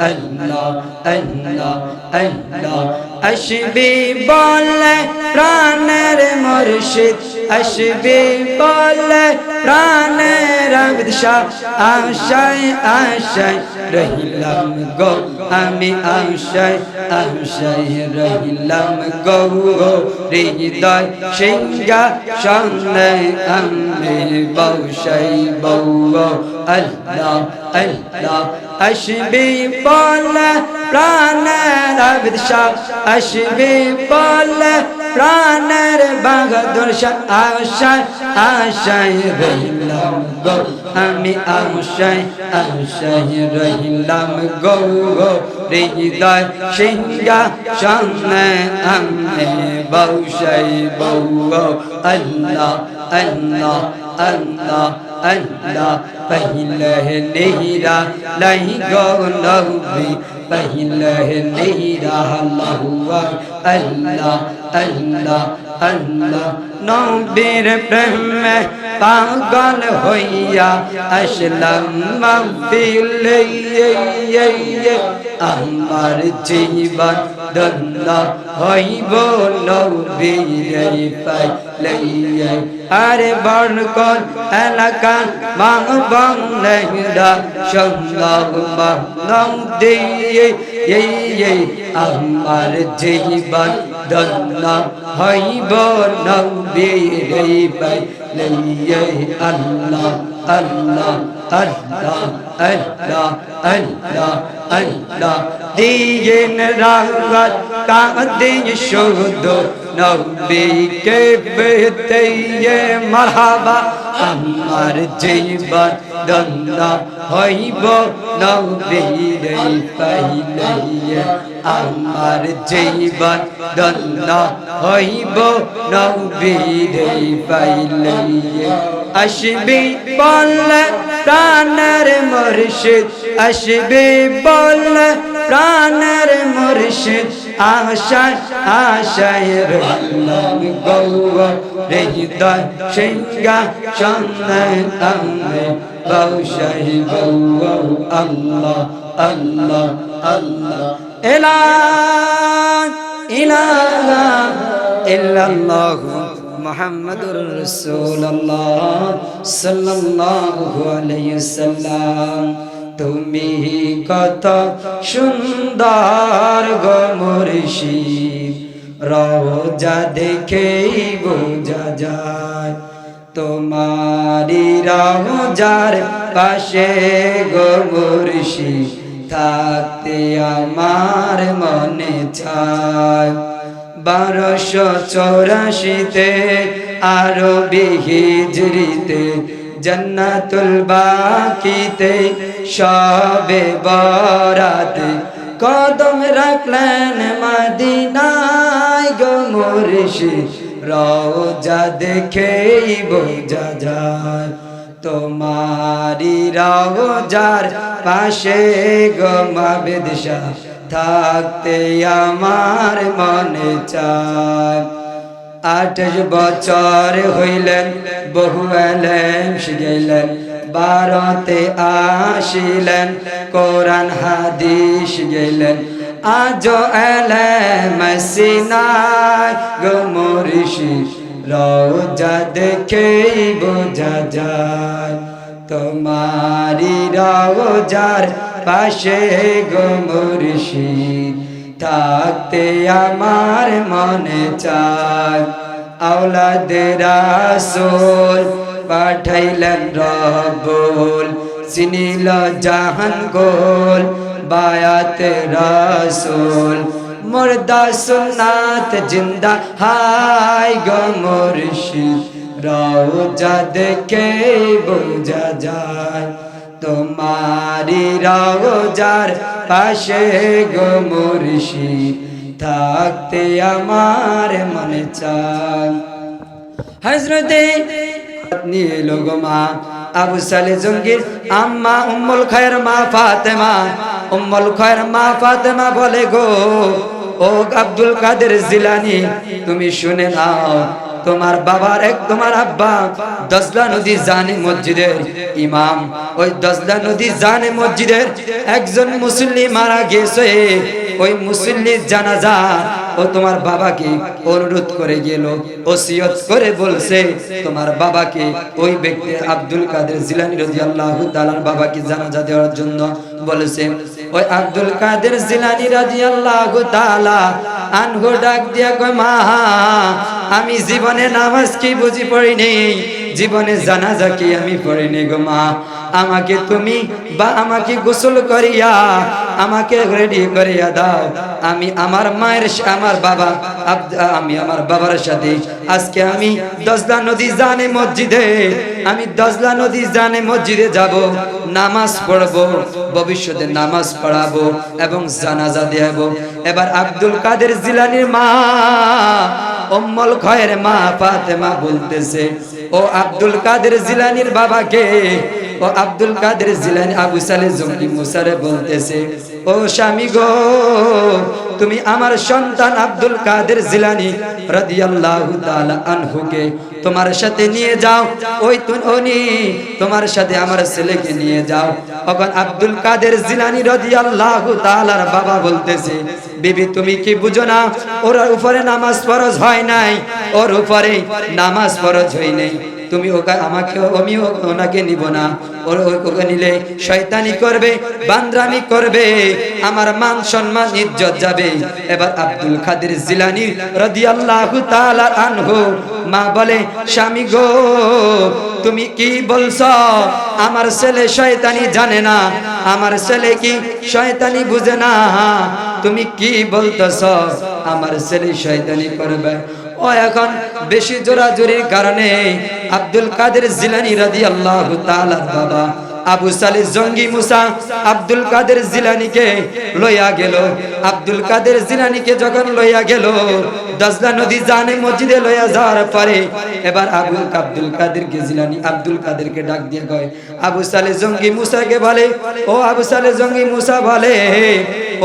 আল্লাহ আল্লাহ আল্লাহ। আসবি বলে প্রাণের মুর্শিদ, আসবি বলে প্রাণের আবিদ। শাহ আশায় আশায় রহিলাম গো। আমি আশায় আশায় রহিলাম গো হৃদয় সিংহা। সন্নে আমি বৌসাই বৌ আল্লাহ আল্লাহ, আসবি বলে প্রাণের আবিদ শাহ। আসবি বলে প্রাণের বাহাদুর শাহ। আশায় আশায় রহিলাম গো আমি আউশাই আউশাই রহিলাম গৌ সিংহা সামনে, আমি বৌশাই বৌ আল্লাহ আল্লাহ আল্লাহ আল্লাহ পহিলহে নেহিরা লাই গো পহিলহে নেহিরা আল্লাহ আল্লাহ আল্লাহ আল্লাহ নবীর প্রেমে পাগল হইয়া আসলাম আমার জীবন দন্দ হইব নবীর পাই লইয়ে আরে বর্ণ এলাকা মাং বং নেহরা সঙ্গম নম দিয়ে আমার জীবন দন্দ হইব নবীর পাইলে আল্লাহ আল্লাহ আল্লাহ আল্লাহ আল্লাহ আল্লাহ। দিন রাগত কাদিন শুদ্ধ নবীকে পেতে মারহাবা। আমার জীবন দন্দ হইব নবীর পাইলে আমার জীবন দন্দ হইব নবীর পাইলে। আসবি বললে প্রাণের মুর্শিদ, আসবি বললে প্রাণের মুর্শিদ, আশায় আশায় রহিলাম গৌর হৃদয় সিংহা সন্ন্যায় আমি বৌসাই গৌ আল্লাহ আল্লাহ আল্লাহ। এলা ইলাহা ইল্লাল্লাহু মোহাম্মদুর রসুল্লাহ সাল্লাল্লাহু আলাইহি সাল্লাম। তুমি কত সুন্দর গো মুর্শিদ রোজা দেখেই বোঝা যায় তোমারি রোজার পাশে গো মুর্শিদ। থাকতে আমার মনে চায়। বারোশো চৌরাশিতে আরবি হিজরিতে জন্নাতুল বাকিতে সবে বরাতে কদম রাখলেন মদিনায় গো রওজা দেখেই বোঝা যায়। তোমারি রওজার পাশে গো মাবেদ শাহ, থাকতে আমার মনে চায়। আঠাশ বছর হইলেন, বহু এলেন, শিখাইলেন, বারোতে আসিলেন, কোরআন, হাদিস গেলেন আজ এলে মসিনায় গো রোজা দেখেই বোঝা যায় তোমারি রোজার পাশে গো মুর্শিদ, থাকতে আমার মনে চায়। আওলাদের রাসূল পাঠাইলেন রবুল চিনিল জাহান গোল, বায়াতে রাসূল মুর্দা সুন্নাত জিন্দা, হাই গো মুর্শিদ। রওজা দেখে বোঝা যায়, তোমারি রওজার পাশে গো মুর্শিদ। থাকতে আমার মনে চায় হজরতে নিয়ে লোগমা আবু সালে জঙ্গির আম্মা উম্মুল খায়ের মা ফাতেমা, উম্মুল খায়ের মা ফাতেমা বলে গো ও আব্দুল কাদের জিলানি, তুমি শুনে নাও, তোমার বাবার এক, তোমার আব্বা দজলা নদী জানে মসজিদের ইমাম। ওই দজলা নদী জানে মসজিদের একজন মুসল্লি মারা গেছে। ওই মুসল্লির জানাজা ও তোমার বাবাকে অনুরোধ করে গেল, ওসিয়ত করে বলছে, তোমার বাবাকে ওই ব্যক্তি আব্দুল কাদের জিলানি রাদিয়াল্লাহু তাআলার বাবাকে জানাজা দেওয়ার জন্য বলেছে, ওই আব্দুল কাদের জিলানি রাদিয়াল্লাহু তাআলা আনহু ডাক দিয়া কয়, মা, আমি জীবনে নামাজ কি বুঝি পড়ি নেই? জীবনে জানাজা কি আমি পড়ি নেই গো মা? আমাকে তুমি বা আমাকে গোসল করিয়া, আমাকে রেডি করিয়া দাও। আমি আমার মায়ের আমার বাবা আমি আমার বাবার সাথে। আজকে আমি দজলা নদী জানে মসজিদে, আমি দজলা নদী জানে মসজিদে যাব। নামাজ পড়ব, ভবিষ্যতে নামাজ পড়াবো এবং জানাজা দেব। এবার আব্দুল কাদের জিলানির মা, অম্মল খয়ের মা ফাতেমা বলতেছে ও আব্দুল কাদের জিলানির বাবাকে ও আব্দুল কাদের জিলানি আবু সালে জঙ্গি মুসারে বলতেছে ও স্বামী গো, তুমি আমার সন্তান আব্দুল কাদের জিলানি রাদিয়াল্লাহু তাআলা আনহুকে তোমার সাথে নিয়ে যাও। ওই উনি তোমার সাথে আমার ছেলেকে নিয়ে যাও। তখন আব্দুল কাদের জিলানি রাদিয়াল্লাহু তাআলার বাবা বলতেছে, বিবি, তুমি কি বুঝো না? ওর উপরে নামাজ ফরজ হয় নাই। ওর উপরে নামাজ ফরজ হয় নাই। তুমি ওকে আমাকে আমি ওনাকে নিব না। ওর ওকে নিলে শয়তানি করবে, বান্দ্রামি করবে, আমার মান সম্মান ইজ্জত যাবে। এবার আব্দুল কাদের জিলানি রাদিয়াল্লাহু তাআলা আনহু, মা বলে, স্বামী গো, তুমি কি বলছো? আমার ছেলে শয়তানি জানে না। আমার ছেলে কি শয়তানি বুঝে না? তুমি কি বলতেছ? আমার ছেলে শয়তানি করবে। ও এখন বেশি জোরাজুরির কারণে আব্দুল কাদের জিলানি রাদিয়াল্লাহু তাআলার বাবা আবু সালে জঙ্গি মুসা আব্দুল কাদের জিলানিকে লইয়া গেল। আব্দুল কাদের জিলানিকে যখন লইয়া গেল, দজলা নদী জানে মসজিদে লইয়া যাওয়ার পরে এবার আবু আব্দুল কাদের কে জিলানি আব্দুল কাদেরকে ডাক দিয়ে কয়, আবু সালে জঙ্গি মুসাকে বলে, ও আবু সালে জঙ্গি মুসা বলে,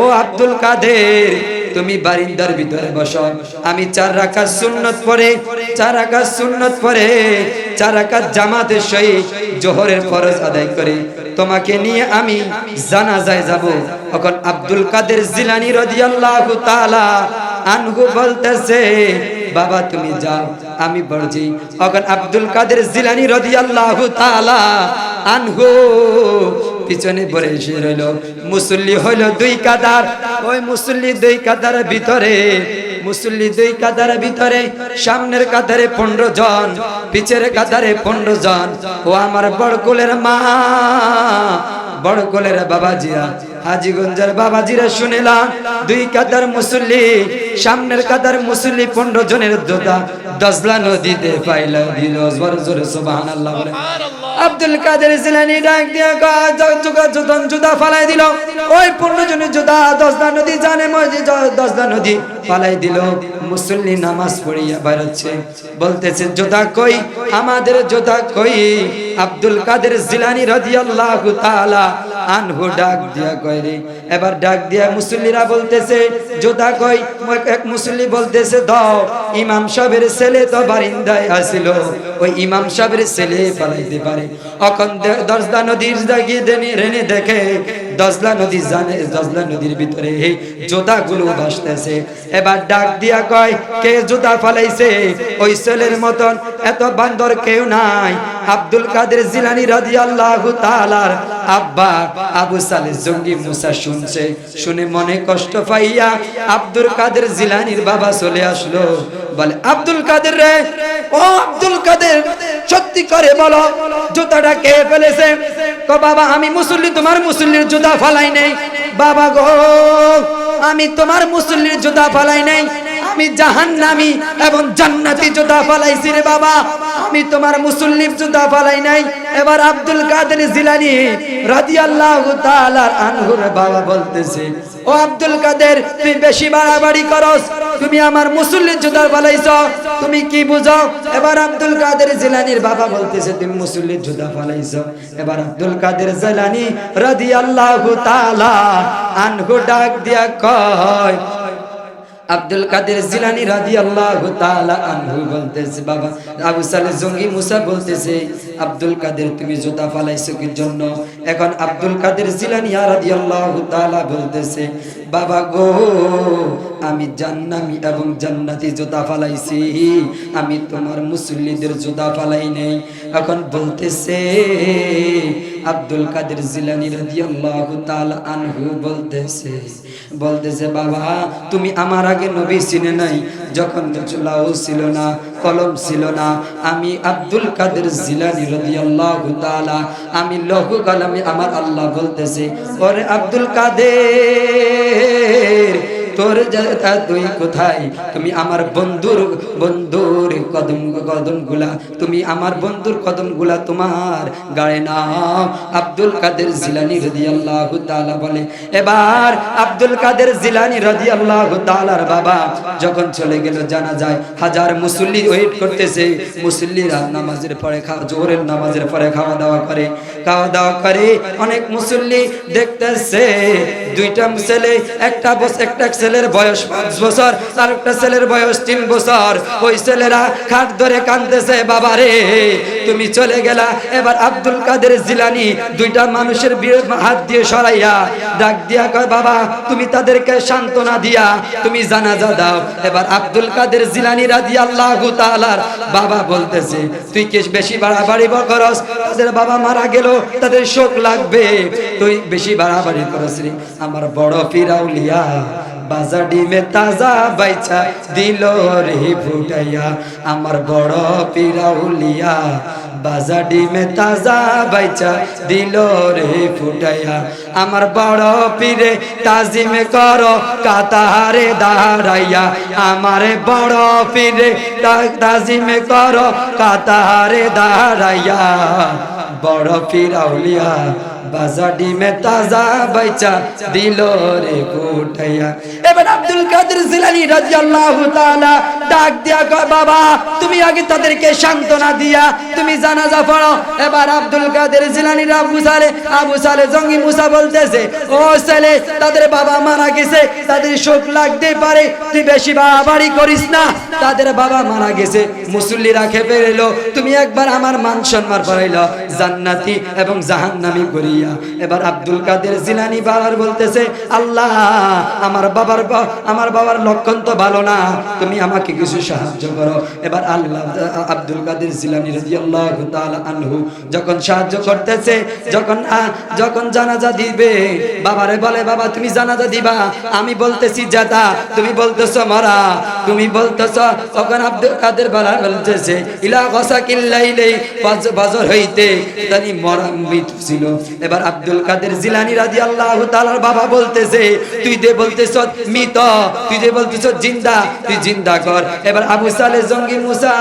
ও আব্দুল কাদের তুমি বারিন্দার ভিতরে বসো। আমি চার রাখা সুন্নত পরে চার রাখা সুন্নত পরে চার রাখা জামাতের সহিত জোহরের ফরজ আদায় করে। তোমাকে নিয়ে আমি জানা যায় যাব। তখন আব্দুল কাদের জিলানি রাদিয়াল্লাহু তাআলা আনহু বলতেছে বাবা তুমি যাও, আমি বলছি তখন আব্দুল কাদের জিলানি রাদিয়াল্লাহু তাআলা আনহু পিছনে পড়ে এসে রইল। মুসল্লি হইল দুই কাদার, ওই মুসল্লি দুই কাদার ভিতরে, মুসল্লি দুই কাদার ভিতরে, সামনের কাতারে পনেরো জন, পিছের কাতারে পনেরো জন। ও আমার বড় বড়কুলের মা, বড় বড়কুলের বাবাজিরা হাজিগঞ্জের বাবাজিরা শুনিলাম দুই কাদার মুসল্লি সামনের কাদার মুসল্লি পনেরো জনের দোদা দজলা নদীতে পাইলা দিল জোরে জোর সুবহানাল্লাহ বলে। আব্দুল কাদের জিলানি ডাক দিয়া জুদা ফালাই দিল। ওই পনেরো জনের জুদা দজলা নদী জানে মসজিদ দজলা নদী ফালাই দিল। মুসল্লি নামাজ পড়িয়া বেরোচ্ছে। বলতেছে জোদা কই? আমাদের জোদা কই? আব্দুল কাদের জিলানি রাদিয়াল্লাহু তাআলা আনহু ডাক দিয়া কয় রে। এবার ডাক দিয়া মুসল্লিরা বলতেছে জোদা কই? এক মুসল্লি বলতেছে, দাও, ইমাম সাহেবের ছেলে তো বারিন্দায় আসিল। ওই ইমাম সাহেবের ছেলে পালাইতে পারে। অখন দশদা নদীর দাগিয়ে দেনে রেনে দেখে দজলা নদী জানে, দজলা নদীর ভিতরে জোদাগুলো ভাসতেছে। এবার ডাক দিয়া কয়, কে জোদা ফালাইছে? ওই ছেলের মতন এত বান্দর কেউ নাই। আব্দুল কাদের জিলানি রাদিয়াল্লাহু তাআলার আব্বা আবু সালে জঙ্গি মুসা শুনছে, শুনে মনে কষ্ট পাইয়া আব্দুল কাদের জিলানির বাবা চলে আসলো। বলে, আব্দুল কাদের রে, ও আব্দুল কাদের, সত্যি করে বলো, জুতাটা কে ফেলেছে? কো, বাবা, আমি মুসল্লি, তোমার মুসল্লির জুতা ফালাই নেই। বাবা গো, আমি তোমার মুসল্লির জুতা ফালাই নেই। আমি জাহান্নামি এবং জান্নাতি জুতা ফালাইছি রে বাবা। আমি তোমার মুসল্লির জুতা ফালাই নাই। এবার আব্দুল কাদের জিলানি রাদিয়াল্লাহু তাআলার আনহুর বাবা বলতেছে, ও আব্দুল কাদের, তুই বেশি বাড়াবাড়ি করস। তুমি আমার মুসল্লির জুতা ফালাইছ। তুমি কি বুঝো এবার আব্দুল কাদের জিলানির বাবা বলতেছে, তুমি মুসল্লির জুতা ফালাইছ। এবার আব্দুল কাদের জিলানি রাদিয়াল্লাহু তাআলা আনহু ডাক দিয়া কয় আব্দুল কাদের জিলানি রাদিয়াল্লাহু আল্লাহ আনহু বলতেছে, বাবা, আবু সালে জঙ্গি মুসা বলতেছে, আব্দুল কাদের তুমি জুতা ফালাইছো কি জন্য? এখন আব্দুল কাদের জিলানি রাদিয়াল্লাহু তাআলা বলতেছে, বাবা গো, আমি জান্নামি এবং জান্নাতি জুতা ফালাইছি, আমি তোমার মুসল্লিদের জুতা ফালাই নেই। এখন বলতেছে আব্দুল কাদের জিলানি রাদিয়াল্লাহু তাআলা আনহু বলতেছে বলতেছে, বাবা, তুমি আমার আগে নবী চিনে নাই। যখন চুলাও ছিল না, কলম ছিল না, আমি আব্দুল কাদের জিলানি রাদিয়াল্লাহু তাআলা, আমি লৌহ কলমে আমার আল্লাহ বলতেছে, ওরে আব্দুল কাদের তোর যা তুই কোথায়? তুমি আমার বন্ধুর বন্ধুর কদম কদমগুলা তুমি আমার বন্ধুর কদমগুলা তোমার গায়ে নাও। আব্দুল কাদের জিলানি রাদিয়াল্লাহু তাআলা বলে, এবার আব্দুল কাদের জিলানি রাদিয়াল্লাহু তাআলার বাবা যখন চলে গেল জানা যায় হাজার মুসল্লি ওয়েট করতেছে। মুসল্লিরা নামাজের পরে খাওয়া জোহরের নামাজের পরে খাওয়া দাওয়া করে। খাওয়া দাওয়া করে অনেক মুসল্লি দেখতেছে, দুইটা ছেলে, একটা বস, একটা ছেলের বয়স পাঁচ বছর, আর একটা ছেলের বয়স তিন বছর। ওই ছেলেরা খাট ধরে কাঁদতেছে, বাবা রে, তুমি চলে গেলা। এবার আব্দুল কাদের জিলানি দুইটা মানুষের বিয়ে হাত দিয়ে সরাইয়া ডাক দিয়া কয়, বাবা, তুমি তাদেরকে সান্ত্বনা দিয়া, তুমি জানাজা দাও। এবার আব্দুল কাদের জিলানি রাজি আল্লাহ তাআলার বাবা বলতেছে, তুই কি বেশি বাড়াবাড়ি করস? তাদের বাবা মারা গেল, তাদের শোক লাগবে। তুই বেশি বাড়াবাড়ি করস রে, আমার বড় ফিরাউলিয়া। বাজা ডিমে তাজা বাইচা দিল রে ফুটাইয়া আমার বড় পিরাউলিয়া বাজা ডিমে তাজা বাইচা দিল রে ফুটাইয়া আমার বড় পীরে তাজিমে কর, কাতারে দাঁড়াইয়া। আমার বড় পীরে তাজিমে কর, কাতারে দাঁড়াইয়া। বড় পিরাউলিয়া বাজা ডিমে তাজা বাইচা দিল রে কোটাইয়া এবার আব্দুল কাদের জিলানি রাদিয়াল্লাহু তাআলা ডাক দিয়া কয়, বাবা, তুমি আগে তাদেরকে সান্ত্বনা দিয়া, তুমি জানাজা পড়ো। এবার আব্দুল কাদের জিলানি আবু সালে আবু সালে জঙ্গি মুসা বলতেছে, ও ছেলে, তাদের বাবা মারা গেছে, তাদের শোক লাগতে পারে, তুই বেশি বাড়াবাড়ি করিস না। তাদের বাবা মারা গেছে, মুসল্লিরা খেপে এলো, তুমি একবার আমার মান সম্মান বাড়াইল, জান্নাতি এবং জাহান্নামি করিয়া এবার আব্দুল কাদের জিলানি বাবার বলতেছে, আল্লাহ, আমার বাবার আমার বাবার লক্ষণ তো ভালো না। তুমি আমাকে কিছু সাহায্য করো। এবার আল্লাহ, আব্দুল কাদের জিলানি রাদিয়াল্লাহু তাআলা আনহু যখন সাহায্য করতেছে, যখন যখন জানাজা দিবে, বাবারে বলে, বাবা, তুমি জানাজা দিবা। আমি বলতেছি, জাদা, তুমি বলতেছো, মারা। তুমি বলতেছ, তখন আব্দুল কাদের বলা বলতেছে, ইলা গসা কিল্লাইলে বাজর হইতে। তানি মরা মৃত ছিল। এবার আব্দুল কাদের জিলানি রাদিয়াল্লাহু তাআলার বাবা বলতেছে, তুই দে বলতেছ মৃত, তুই যে বলতেছ জিন্দা, তুই জিন্দা কর। এবার আবু সালে জঙ্গি মুসা,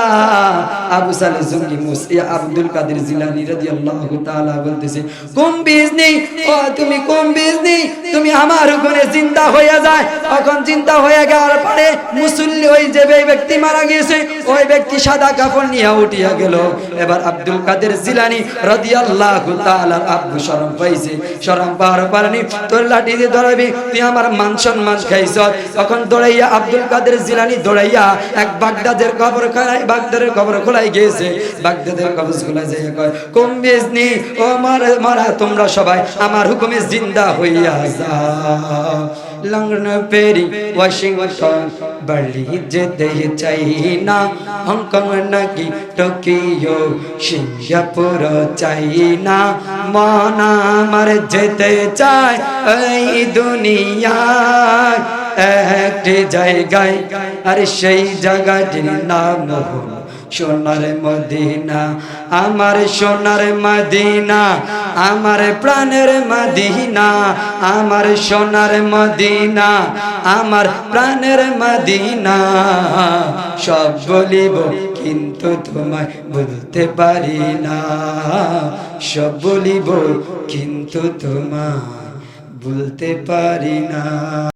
আবু সালে জঙ্গি মুসা আব্দুল কাদের জিলানি রাদিয়াল্লাহু তাআলা বলতেছে কুম বিজনি ও, তুমি কুম বিজনি তুমি আমার হুকুমে জিন্দা হয়ে যায়। তখন চিন্তা হয়ে যাওয়ার পরে মুসল্লি ওই যে ব্যক্তি মারা গিয়েছে, ওই ব্যক্তি সাদা কাপড় নিয়ে উঠিয়া গেল। এবার আব্দুল কাদের জিলানি রাদিয়াল্লাহু তাআলার আব্বু শরম পাইছে, শরম পাওয়ার পারেনি তোর লাঠি দিয়ে দৌড়াবি, তুই আমার মান সম্মান খাইছ। তখন দৌড়াইয়া আব্দুল কাদের জিলানি দৌড়াইয়া এক বাগদাদের কবর খোলাই, বাগদাদের কবর খোলাই গিয়েছে। বাগদাদের কবর খোলাই যাইয়া কয়, কম বেজনি ও মারা মারা তোমরা সবাই, আমার হুকুমে জিন্দা হইয়া যাও লন্ডন পেরি, ওয়াশিংটন বাড়ি যেতে চাই হংকং নাকি টোকিও, সিঙ্গাপুর চাই না। মন আমার যেতে চায় এই দুনিয়ায়। একটি জায়গায়, আর সেই জায়গাটির নাম হলো সোনার মদিনা, আমার সোনার মদিনা, আমার প্রাণের মদিনা, আমার সোনার মদিনা, আমার প্রাণের মদিনা। সব বলিব, কিন্তু তোমায় বলতে পারি না। সব বলিব, কিন্তু তোমায় বলতে পারি না।